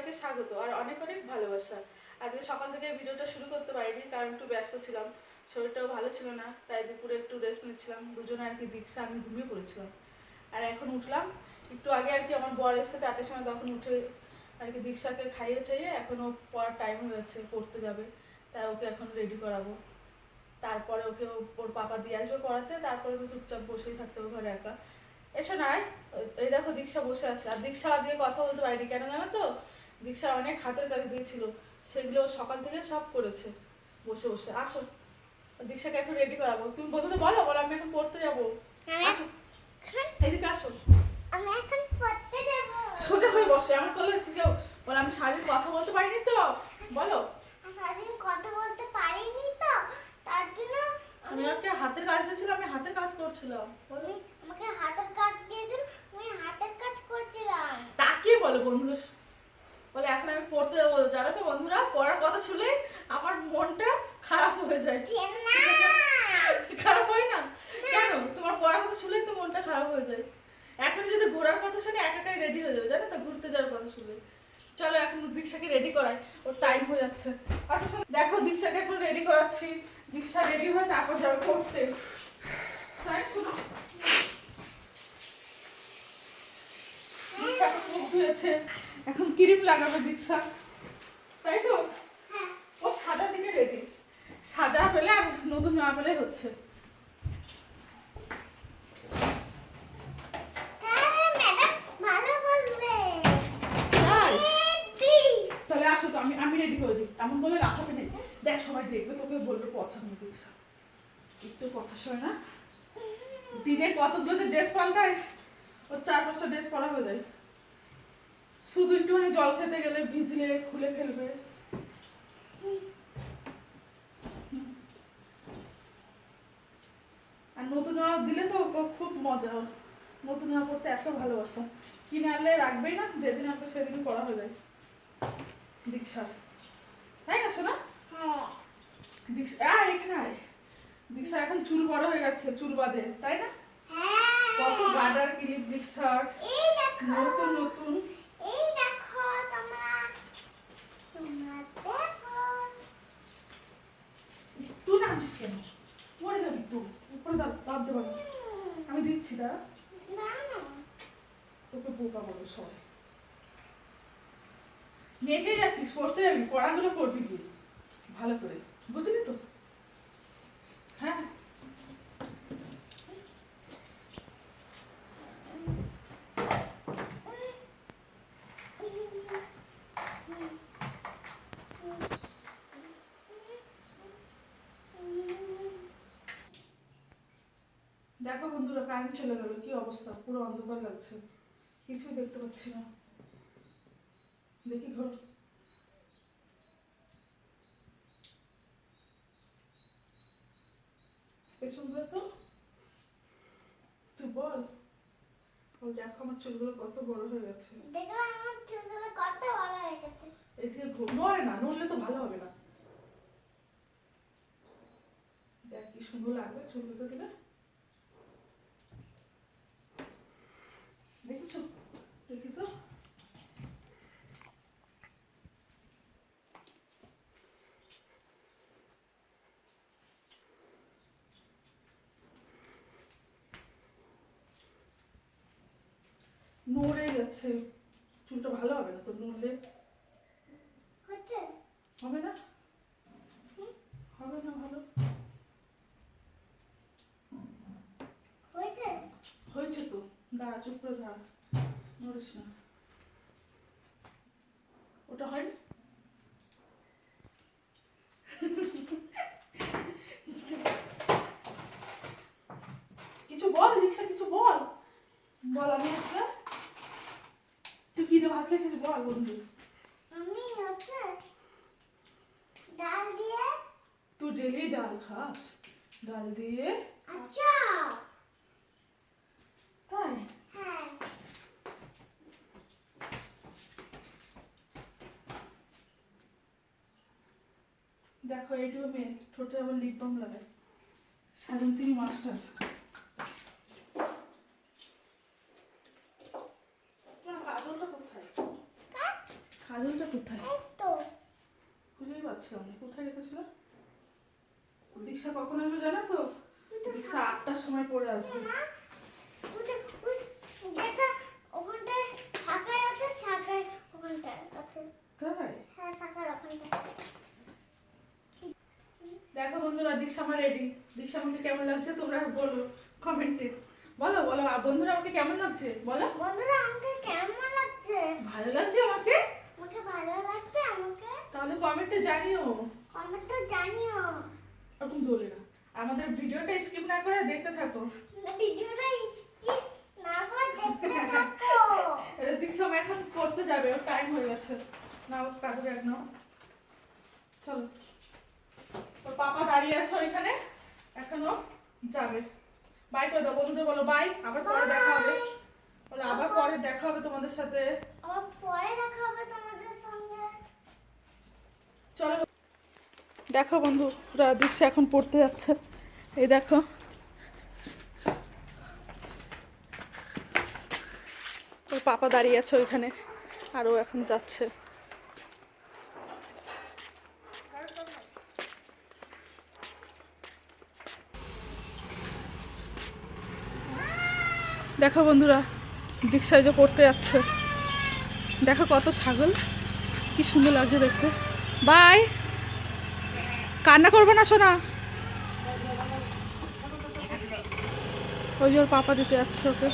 সবাইকে স্বাগত আর অনেক অনেক ভালোবাসা। আজকে সকাল থেকে ভিডিওটা শুরু করতে পারিনি, কারণ একটু ব্যস্ত ছিলাম। শরীরটাও ভালো ছিল না, তাই দুপুরে একটু রেস্ট নিচ্ছিলাম। দুজনে আর কি দীক্ষা, আমি ঘুমিয়ে পড়েছিলাম। আর এখন উঠলাম। একটু আগে আর কি আমার বর এসছে চারটের সময়, তখন উঠে আর কি দীক্ষাকে খাইয়ে ঠাইয়ে এখনও পড়ার টাইম হয়েছে পড়তে যাবে। তাই ওকে এখন রেডি করাবো। তারপরে ওকে ওর পাপা দিয়ে আসবে পড়াতে, তারপরে তো চুপচাপ বসেই থাকতে হবে ঘরে একা। এসো নাই এই দেখো দীক্ষা বসে আছে। আর দীক্ষা আজকে কথা বলতে পারিনি, কেন জানো তো? দীক্ষা অনেক হাতের কাজ দিয়েছিল সেগুলো সকাল থেকে সব করেছে। বসে বসে আসো। দীক্ষাকে এখন রেডি করাবো। তুমি বলতে বলো বলো আমি এখন পড়তে যাব। আসো। এদিকে আসো। আমি এখন পড়তে যাব। সোজা হয়ে বসো এমন করলে কেউ বলো আমি সারাদিন কথা বলতে পারিনি তো? বলো। সারাদিন কথা বলতে পারিনি তো তার জন্য আমি একটা হাতের কাজ দিয়েছিল আমি হাতের কাজ করছিলাম। বলো। আমাকে হাতের কাজ দিয়েছিল আমি হাতের কাজ করছিলাম। তাকিয়ে বলো বন্ধুদের বলে এখন আমি পড়তে যাব জানো তো বন্ধুরা? পড়ার কথা শুনে আমার মনটা খারাপ হয়ে যায়। খারাপ হয় না? কেন? তোমার পড়ার কথা শুনলেই তো মনটা খারাপ হয়ে যায়। এখন যদি ঘোরার কথা শুনে একা একাই রেডি হয়ে যাবে জানো তো ঘুরতে যাওয়ার কথা শুনে। চলো এখন দীক্ষাকে রেডি করাই। ওর টাইম হয়ে যাচ্ছে। আচ্ছা শোনো, দেখো দীক্ষাকে এখন রেডি করাচ্ছি। দীক্ষা রেডি হয়ে তারপর যাবে পড়তে। শোনো। দীক্ষা এখন মুখ ধুয়েছে। এখন ক্রিম লাগাবে দীক্ষা। তাই তো? হ্যাঁ। ও সাদা দিকে রেডি সাজা পেলে আর নতুন না পেলে হচ্ছে। হ্যাঁ তাহলে আসো তো আমি আমি রেডি করে দিই। এমন বলে রাখাতে নেই। দেখ সবাই দেখবে তোকে বলবে পছন্দ দিস একটু কথা শোয় না। দিনে কতগুলো যে ড্রেস পাল্টায়? ওর চার পাঁচটা ড্রেস পরা হয়ে যায়। শুধু একটুখানি জল খেতে গেলে ভিজলে খুলে ফেলবে। আর নতুন জামা দিলে তো খুব মজা। ওর। নতুন জামা পরতে এত ভালোবাসা। কিনে আনলে রাখবেই না যেদিন আসবে সেদিন পরা হয়ে যায়। দীক্ষা। তাই না শোনা হ্যাঁ দীক্ষা আয় এখানে আয়। দীক্ষা এখন চুল বড় হয়ে গেছে চুল বাঁধে তাই না? কত হ্যাঁ গাডার ক্লিপ দীক্ষার। নতুন নতুন এই দেখো তোমরা তোমরা দেখো তুই নামছিস কেন? পড়ে যাবি তো উপরে দাঁত দাঁত দেবো না আমি দিচ্ছি দা না না। তোকে বোকা বলো সবাই নেটে যাচ্ছিস পড়তে যাবি পড়াগুলো করবি কি? ভালো করে বুঝলি তো? হ্যাঁ? দেখো বন্ধুরা কারেন্ট চলে গেল কি অবস্থা? পুরো অন্ধকার লাগছে। কিছুই দেখতে পাচ্ছি না। দেখি ঘর। পেছন ঘুরে তো? তুই বল। বল দেখো আমার চুলগুলো কত বড় হয়ে গেছে। দেখো আমার চুলগুলো কত বড় হয়ে গেছে। এদিকে নড়ে না নড়লে তো ভালো হবে না। দেখ কি সুন্দর লাগবে চুলগুলো দিলে দেখেছ দেখি তো নড়ে যাচ্ছে। চুলটা ভালো হবে না তো? নড়লে হচ্ছে। হবে না? হবে না ভালো? হয়েছে? হয়েছে তো। দাঁড়া চুপ করে দাঁড়া। নড়িস না। ওটা হয়নি কিছু বল রিক্সা কিছু বল। বল আমি একটা তুই কি দিয়ে ভাত খেয়েছিস বল বন্ধু? আমি হচ্ছে ডাল দিয়ে তুই ডেলি ডাল খাস? ডাল দিয়ে? আচ্ছা। তাই? হ্যাঁ। দেখো এইটুকু মেয়ে ঠোঁটে আবার লিপ বাম লাগায় সাজন তিনি মাস্টার কাজলটা কোথায়? কাজলটা এই তো খুঁজেই পাচ্ছিলাম না কোথায় রেখেছিল? দীক্ষা কখন আসবে জানো তো? দীক্ষা আটটার সময় পড়ে আসবে। হ্যাঁ দেখো বন্ধুরা দীক্ষা আমার রেডি দীক্ষা আমাকে কেমন লাগছে তোমরা বলো কমেন্টে। বলো বলো বন্ধুরা আমাকে কেমন লাগছে? বলো। বন্ধুরা আমাকে কেমন লাগছে? ভালো লাগছে আমাকে আমাকে ভালো লাগছে আমাকে তাহলে কমেন্টে জানিও। কমেন্টটা জানিও। ওরকম ধরে না আমাদের ভিডিওটা স্কিপ না করে দেখতে থাকো। ভিডিওটা কি না করে দেখতে থাকো। দীক্ষা আমার এখন করতে যাবে ওর টাইম হয়ে গেছে। নাও কাঁদবে এক নাও। চলো। ওর পাপা দাঁড়িয়ে আছে ওইখানে। এখনও যাবে। বাই করে দাও বন্ধুদের বলো বাই আবার পরে দেখা হবে। বলো আবার পরে দেখা হবে তোমাদের সাথে। আবার পরে দেখা হবে তোমাদের সঙ্গে চলো দেখো বন্ধুরা দীক্ষা এখন পড়তে যাচ্ছে। এই দেখো। ওর পাপা দাঁড়িয়ে আছে ওইখানে, আর ও এখন যাচ্ছে। দেখো বন্ধুরা দীক্ষায় যে পড়তে যাচ্ছে। দেখো কত ছাগল, কি সুন্দর লাগছে দেখতে। বাই! কান্না করবে না শোনা ওই ওর পাপা দিতে যাচ্ছে ওকে।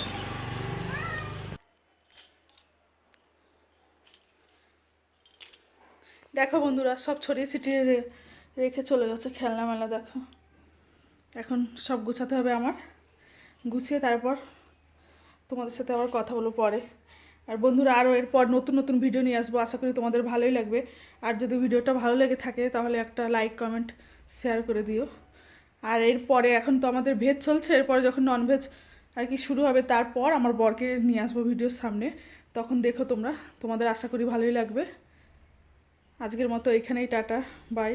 দেখো বন্ধুরা, সব ছড়িয়ে ছিটিয়ে রেখে চলে গেছে খেলনা মেলা, দেখো। এখন সব গুছাতে হবে আমার। গুছিয়ে তারপর তোমাদের সাথে আবার কথা বলব পরে। আর বন্ধুরা আরও এরপর নতুন নতুন ভিডিও নিয়ে আসব। আশা করি তোমাদের ভালোই লাগবে। আর যদি ভিডিওটা ভালো লেগে থাকে, তাহলে একটা লাইক কমেন্ট শেয়ার করে দিও। আর এরপরে এখন তো আমাদের ভেজ চলছে। এরপরে যখন ননভেজ আর কি শুরু হবে, তারপর আমার বরকে নিয়ে আসব ভিডিওর সামনে। তখন দেখো তোমরা। তোমাদের আশা করি ভালোই লাগবে। আজকের মতো এখানেই, টাটা বাই